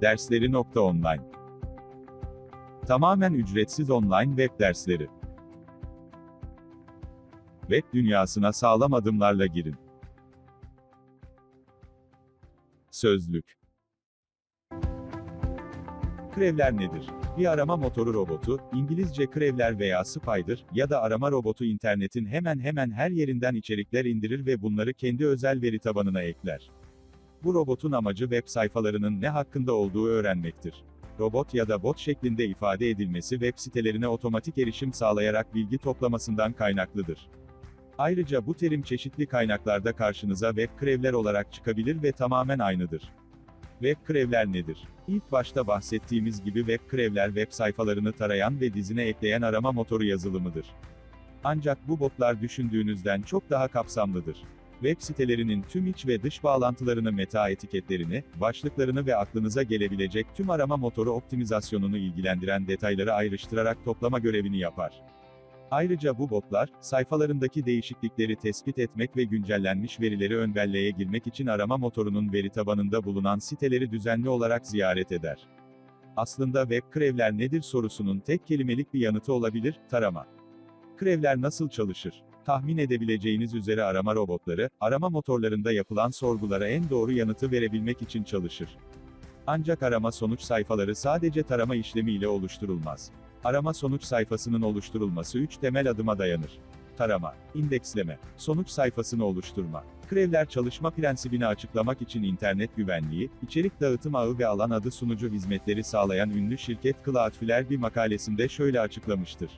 Dersleri nokta online. Tamamen ücretsiz online web dersleri. Web dünyasına sağlam adımlarla girin. Sözlük Krevler nedir? Bir arama motoru robotu, İngilizce krevler veya spider ya da arama robotu internetin hemen hemen her yerinden içerikler indirir ve bunları kendi özel veri tabanına ekler. Bu robotun amacı web sayfalarının ne hakkında olduğu öğrenmektir. Robot ya da bot şeklinde ifade edilmesi web sitelerine otomatik erişim sağlayarak bilgi toplamasından kaynaklıdır. Ayrıca bu terim çeşitli kaynaklarda karşınıza web krevler olarak çıkabilir ve tamamen aynıdır. Web krevler nedir? İlk başta bahsettiğimiz gibi web krevler web sayfalarını tarayan ve dizine ekleyen arama motoru yazılımıdır. Ancak bu botlar düşündüğünüzden çok daha kapsamlıdır. Web sitelerinin tüm iç ve dış bağlantılarını meta etiketlerini, başlıklarını ve aklınıza gelebilecek tüm arama motoru optimizasyonunu ilgilendiren detayları ayrıştırarak toplama görevini yapar. Ayrıca bu botlar, sayfalarındaki değişiklikleri tespit etmek ve güncellenmiş verileri ön belleğe girmek için arama motorunun veri tabanında bulunan siteleri düzenli olarak ziyaret eder. Aslında web krevler nedir sorusunun tek kelimelik bir yanıtı olabilir, tarama. Krevler nasıl çalışır? Tahmin edebileceğiniz üzere arama robotları, arama motorlarında yapılan sorgulara en doğru yanıtı verebilmek için çalışır. Ancak arama sonuç sayfaları sadece tarama işlemiyle oluşturulmaz. Arama sonuç sayfasının oluşturulması 3 temel adıma dayanır. Tarama, indeksleme, sonuç sayfasını oluşturma. Krevler çalışma prensibini açıklamak için internet güvenliği, içerik dağıtım ağı ve alan adı sunucu hizmetleri sağlayan ünlü şirket Cloudflare bir makalesinde şöyle açıklamıştır.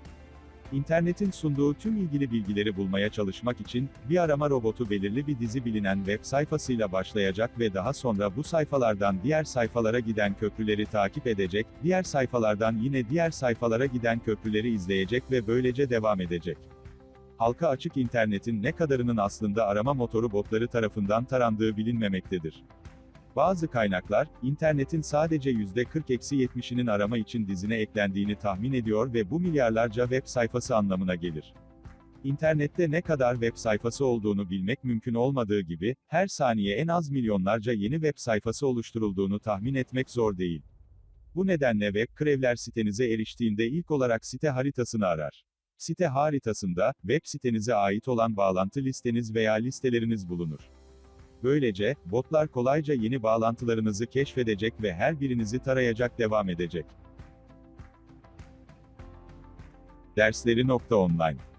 İnternetin sunduğu tüm ilgili bilgileri bulmaya çalışmak için, bir arama robotu belirli bir dizi bilinen web sayfasıyla başlayacak ve daha sonra bu sayfalardan diğer sayfalara giden köprüleri takip edecek, diğer sayfalardan yine diğer sayfalara giden köprüleri izleyecek ve böylece devam edecek. Halka açık internetin ne kadarının aslında arama motoru botları tarafından tarandığı bilinmemektedir. Bazı kaynaklar, internetin sadece %40-70'inin arama için dizine eklendiğini tahmin ediyor ve bu milyarlarca web sayfası anlamına gelir. İnternette ne kadar web sayfası olduğunu bilmek mümkün olmadığı gibi, her saniye en az milyonlarca yeni web sayfası oluşturulduğunu tahmin etmek zor değil. Bu nedenle web krevler sitenize eriştiğinde ilk olarak site haritasını arar. Site haritasında, web sitenize ait olan bağlantı listeniz veya listeleriniz bulunur. Böylece, botlar kolayca yeni bağlantılarınızı keşfedecek ve her birinizi tarayacak devam edecek. Dersleri nokta online